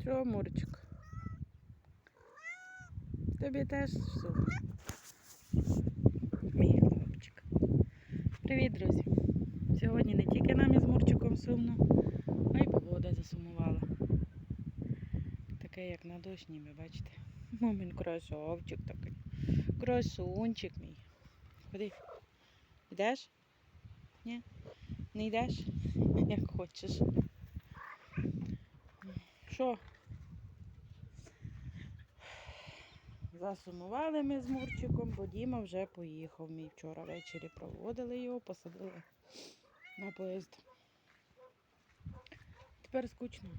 Що, Мурчик? Тобі теж сумно. Мій хлопчик. Привіт, друзі! Сьогодні не тільки нам із Мурчиком сумно, а й погода засумувала. Таке, як на дощ ніби, бачите. Мамин красавчик такий. Красунчик мій. Ходи. Йдеш? Ні? Не йдеш? Як хочеш. Що? Засумували ми з Мурчиком, бо Діма вже поїхав. Мій вчора ввечері проводили його, посадили на поїзд. Тепер скучно.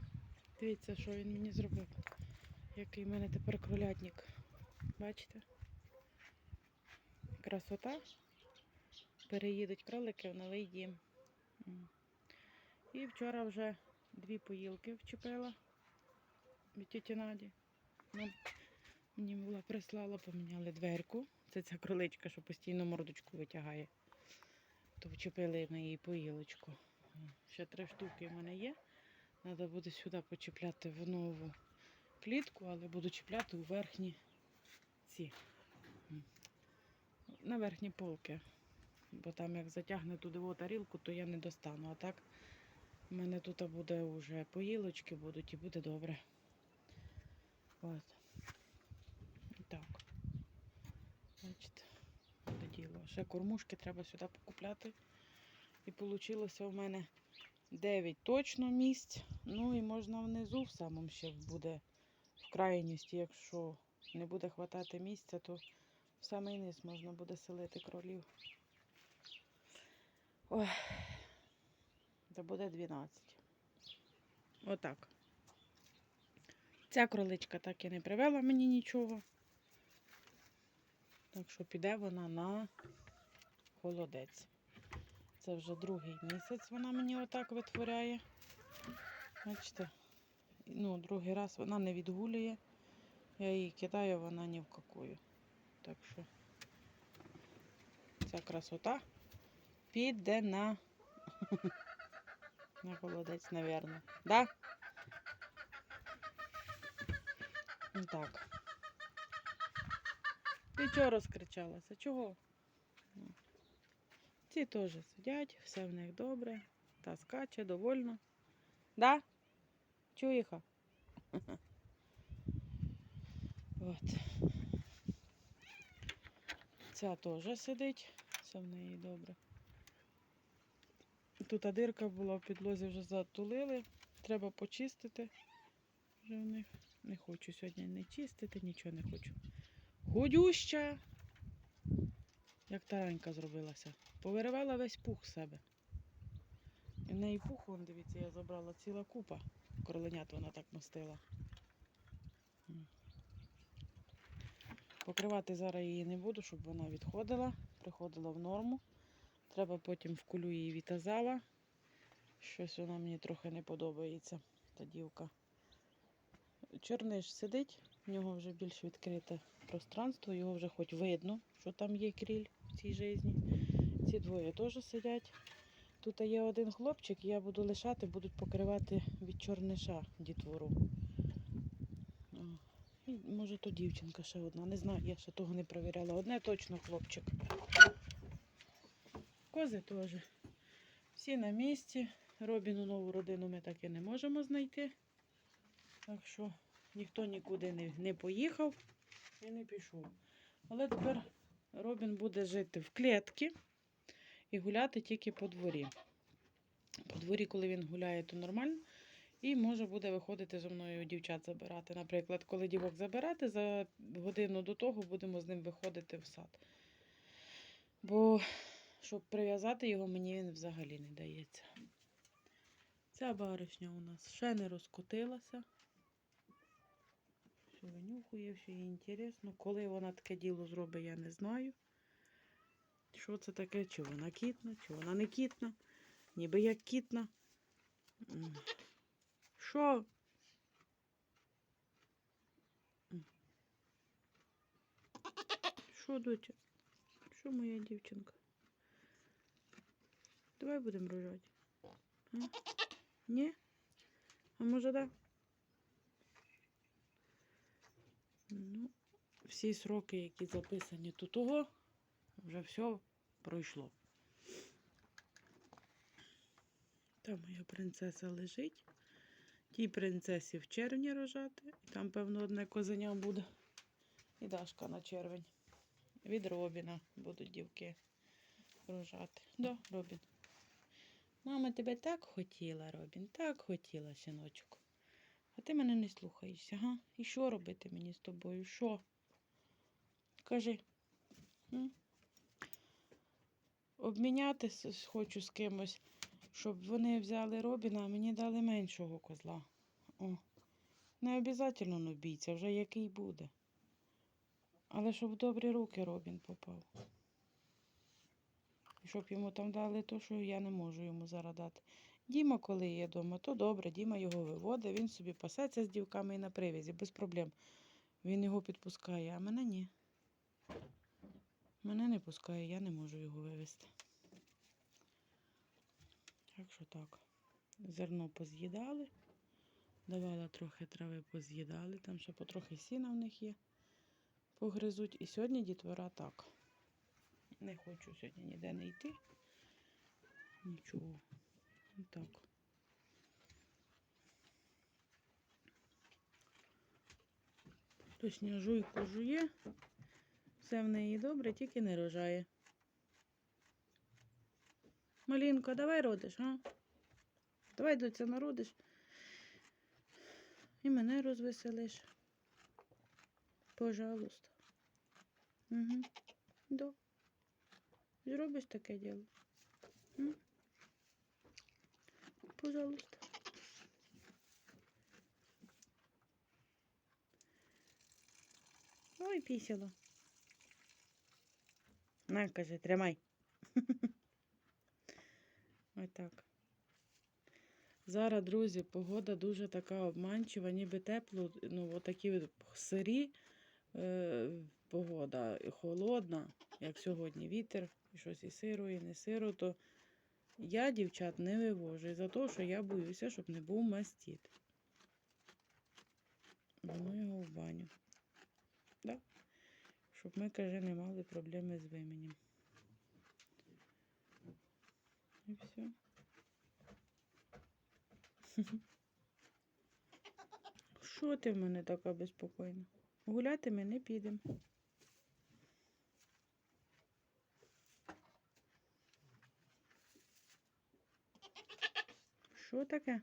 Дивіться, що він мені зробив. Який в мене тепер кролятник. Бачите? Красота. Переїдуть кролики в новий дім. І вчора вже дві поїлки вчепила тіті Наді. Мені була прислала, поміняли дверку. Це ця кроличка, що постійно мордочку витягає. То вчепили ми їй поїлочку. Ще три штуки в мене є. Треба буде сюди почіпляти в нову клітку, але буду чіпляти у верхні ці. На верхні полки. Бо там як затягне туди в тарілку, то я не достану. А так у мене тут буде вже поїлочки будуть і буде добре. От. Так. Бачите, буде діло. Ще кормушки треба сюди покупляти. І вийшло у мене 9 точно місць. Ну і можна внизу в самому ще буде в крайністі, якщо не буде хватати місця, то в самий низ можна буде селити кролів. Ой, це буде 12. Отак. Ця кроличка так і не привела мені нічого. Так що піде вона на холодець. Це вже другий місяць вона мені отак витворяє. Бачите? Ну, другий раз вона не відгулює. Я її кидаю, вона ні в какую. Так що ця красота піде на, на холодець, напевно. Да? Ну, Так. Ти чого розкричалася? Чого? Ну. Ці теж сидять, все в них добре. Та скаче, довольно. Да? Чуєха? От. Ця теж сидить, все в неї добре. Тут дирка була в підлозі вже затулили. Треба почистити. Вже в них. Не хочу сьогодні не чистити, нічого не хочу. Худюща, як таранька зробилася. Повиривала весь пух з себе. І в неї пух, вон, дивіться, я забрала ціла купа. Кроленят вона так мастила. Покривати зараз її не буду, щоб вона відходила, приходила в норму. Треба потім вкулю її вітазала. Щось вона мені трохи не подобається, та дівка. Чорниш сидить, в нього вже більш відкрите пространство, його вже хоч видно, що там є кріль в цій житті. Ці двоє теж сидять. Тут є один хлопчик, я буду лишати, будуть покривати від чорниша дітвору. Може, то дівчинка ще одна. Не знаю, я ще того не перевіряла. Одне точно хлопчик. Кози теж. Всі на місці. Робіну нову родину ми так і не можемо знайти. Так що ніхто нікуди не, не поїхав і не пішов. Але тепер Робін буде жити в клітці і гуляти тільки по дворі. По дворі, коли він гуляє, то нормально. І може буде виходити зі мною дівчат забирати. Наприклад, коли дівок забирати, за годину до того будемо з ним виходити в сад. Бо щоб прив'язати його, мені він взагалі не дається. Ця баришня у нас ще не розкотилася. Все винюхує, все їй інтересно. Коли вона таке діло зробить, я не знаю. Що це таке? Чи вона кітна, чи вона не кітна. Ніби як кітна. Що? Що, доча? Що моя дівчинка? Давай будемо рожати. Ні? А може да? Ну, всі сроки, які записані тут, того, вже все пройшло. Там моя принцеса лежить. Тій принцесі в червні рожати. Там, певно, одне козеня буде. І Дашка на червень. Від Робіна будуть дівки рожати. Да, Робін. Мама тебе так хотіла, Робін, так хотіла, синочок. А ти мене не слухаєшся, га? І що робити мені з тобою? Що? Кажи. М? Обміняти хочу з кимось, щоб вони взяли Робіна, а мені дали меншого козла. О. Не обов'язково ну, бійця, вже який буде. Але щоб в добрі руки Робін попав. І щоб йому там дали то, що я не можу йому зараз дати. Діма, коли є вдома, то добре, Діма його виводить, він собі пасеться з дівками і на привязі, без проблем. Він його підпускає, а мене ні. Мене не пускає, я не можу його вивезти. Так що так. Зерно поз'їдали. Давала трохи трави поз'їдали, там ще потрохи сіна в них є. Погризуть. І сьогодні дітвора так. Не хочу сьогодні ніде не йти. Нічого. Так. Точня жуйку жує. Все в неї добре, тільки не рожає. Малінко, давай родиш, а? Давай доця народиш. І мене розвеселиш. Пожалуйста. Угу. Да. Зробиш таке діло. М? Пожалуйста. Ой, пісяло. На, каже, тримай. Ось так. Зараз, друзі, погода дуже така обманчива, ніби тепло, ну, отакі сирі е, погода, холодна, як сьогодні вітер, і щось і сиро, і не сиро, то я дівчат не вивожу із-за того, що я боюся, щоб не був мастіт. Ну його в баню. Да? Щоб ми, каже, не мали проблеми з вименем. І все. Що ти в мене така безпокійна? Гуляти ми не підемо. Що таке?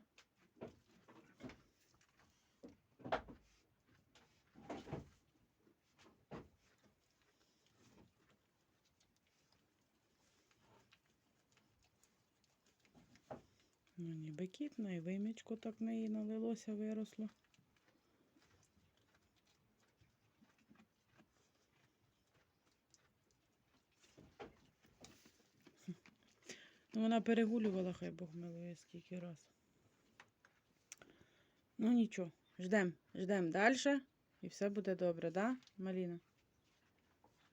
Ну, ніби кітна, і вимічко так неї налилося, виросло. Вона перегулювала, хай Бог милує скільки раз. Ну нічого, ждем, ждем далі, і все буде добре, да, Маліна?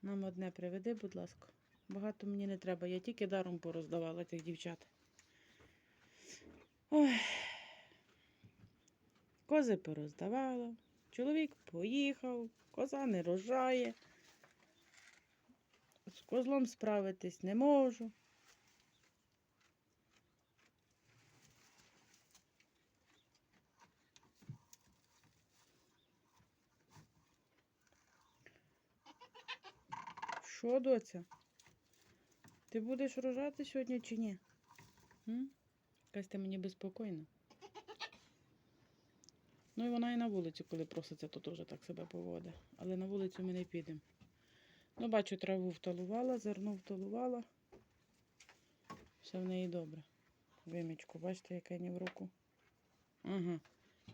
Нам одне приведи, будь ласка. Багато мені не треба, я тільки даром пороздавала цих дівчат. Ой. Кози пороздавала, чоловік поїхав, коза не рожає. З козлом справитись не можу. Що, доця? Ти будеш рожати сьогодні чи ні? М? Якась ти мені безпокійна. Ну і вона і на вулицю, коли проситься, то теж так себе поводить. Але на вулицю ми не підемо. Ну, бачу, траву вталувала, зерно вталувала. Все в неї добре. Вимічку, бачите, яка не в руку. Ага.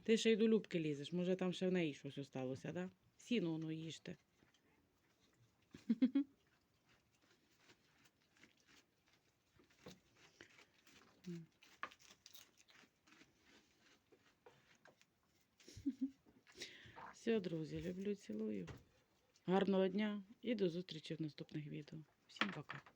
Ти ще й до любки лізеш. Може там ще в неї щось осталося, да? Сіно воно їжте. Все, друзі, люблю, цілую. Гарного дня і до зустрічі в наступних відео. Всім пока.